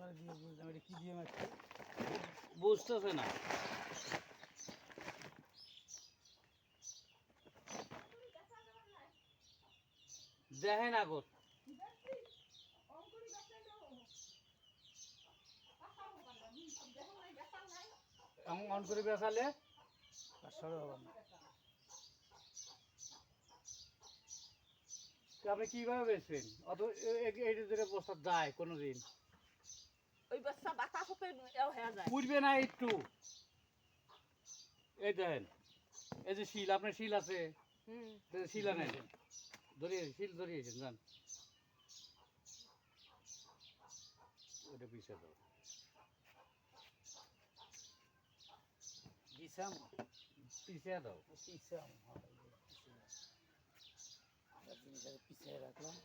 আপনারা দিয়ে বুঝলাম এটা কি দিয়ে মারছে বুঝতেছে না দেখেন এমন অন করে বেসালে আপনি কীভাবে বেচবেন অত এইটা ধরে বস্তা যায় কোনো দিন ওই বাচ্চা বাতা হোপে এও হয়ে যায়। পুড়বে না একটু। এই দেখেন এই যে শিল আপনার শিল আছে? শিল আনেন। ধরিয়ে শিল ধরিয়েছেন ওটা পিছিয়ে দাও। দিছাম পিছিয়ে দাও। পিছাম পিছিয়ে রাখলাম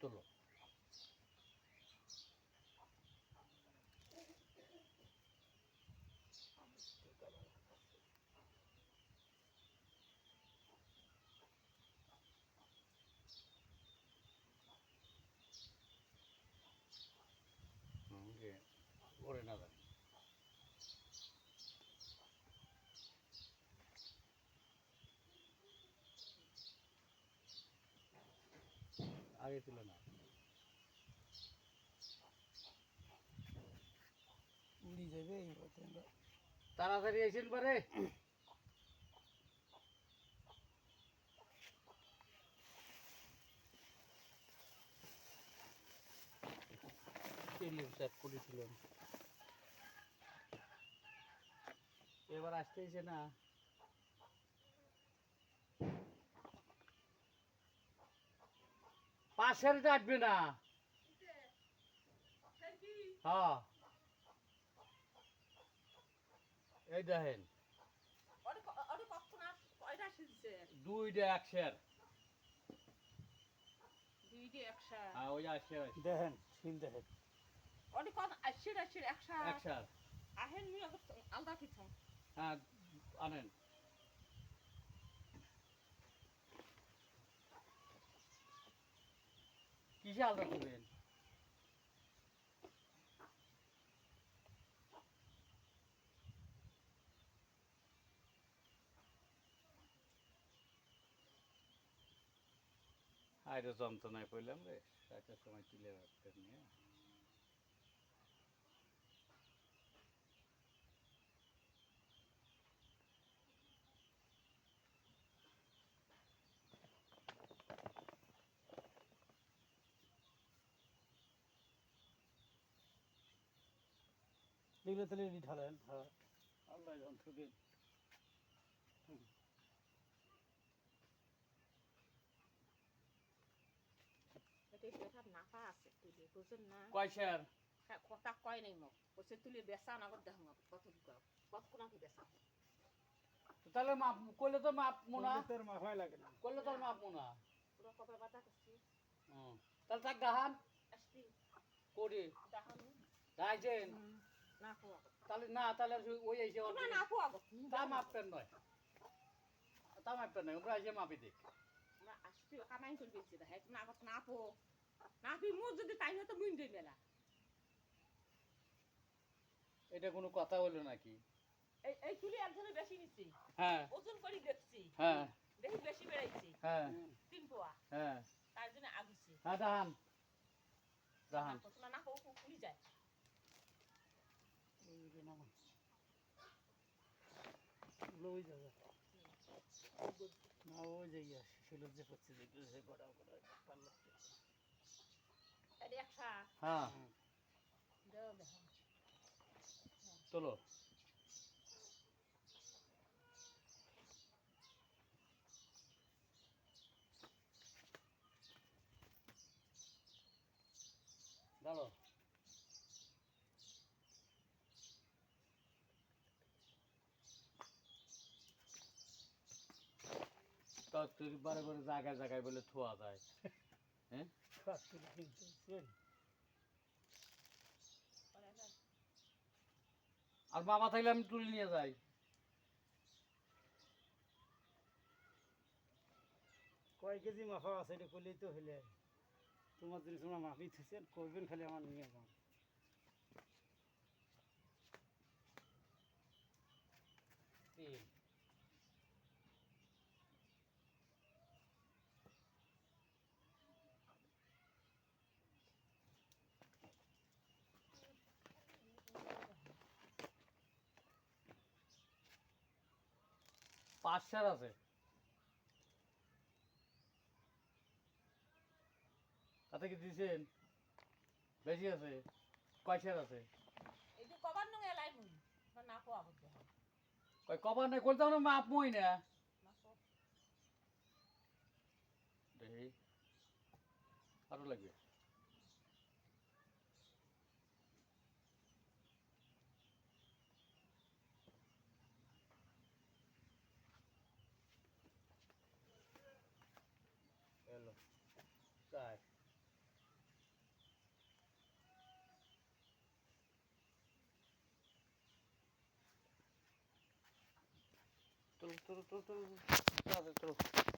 তোলো ওকে ওরে না দাও আগে তুলে না। উড়ি যাবে এই পথে আমরা। তাড়াতাড়ি এসেন পারে? সেট করেছিলাম। এবার আসতেছে না পাশের ডাকবে না। হ্যাঁ। এই দেখেন। দুইটা একশের হ্যাঁ ওই একশের দেখেন শিল দেখেন। ওরে কত আশির আশির একশা আহেন আলাদা কিছু। হ্যাঁ আনেন। কিসে আলাদা করবেন যন্ত্রণায় পড়লাম রে একটা সময় তুলে রাখতে নিয়ে এগুলো তাহলে এটি ঢালেন হ্যাঁ। আল্লাহ যন্ত্র দিন এটা বেটা নাপা আছে তুলি বুঝেন না? কয় শেয়ার? হ্যাঁ, কথা কয় নাই মোক। বলছে তুলি বেচা নগদ দেখ কত কত কোনা বেচা? তাহলে মাপ করলে তো মাপ মোনা। তোর মাথায় লাগে না। করলে তোর মাপ মোনা। পুরো কবে বাতা করছি তাহলে তাক গাহান আসছি করি গাইছেন না পোয়া তাহলে না তাহলে ওই এসে না না পোয়া গো তা মাপতেন নয়। তা মাপতেন নয় ওরা এসে মাপি দিক কামাই করে না আগত না পো না পি মোর যদি তাই হতো মুইন মেলা এটা কোনো কথা হলো নাকি? এই তুলি একজনে বেশি নিচ্ছি হ্যাঁ। ওজন করে দেখছি। হ্যাঁ। দেখি বেশি বেড়াইছি। হ্যাঁ। তিন পোয়া। হ্যাঁ। তার জন্য আগুছি হ্যাঁ দাহান দাহান না না পো যায়। এগুলো ওই যাবে না ওই যে ইয়া শিলের যে করছে সে গড়া গড়া পাল্লা হ্যাঁ। চলো দাঁড়ো ফ্যাক্টরি বারে বারে জায়গায় জায়গায় বলে থোয়া যায়। ফ্যাক্টরি কিনতেছেন আর মামা থাকলে আমি তুলে নিয়ে যাই। কয় কেজি মাফা আছে এটা করলেই তো হইলে। তোমার তোমরা মাফি থুছেন করবেন খালি আমার নিয়ে যান তেল পাঁচশার আছে। তাতে কি দিছেন? বেশি আছে। কয়শার আছে? কবার কয় নাই করতে না মাপ মই না। দেখি আরও লাগবে এলো তাই চলো চলো চলো চলো চলো চলো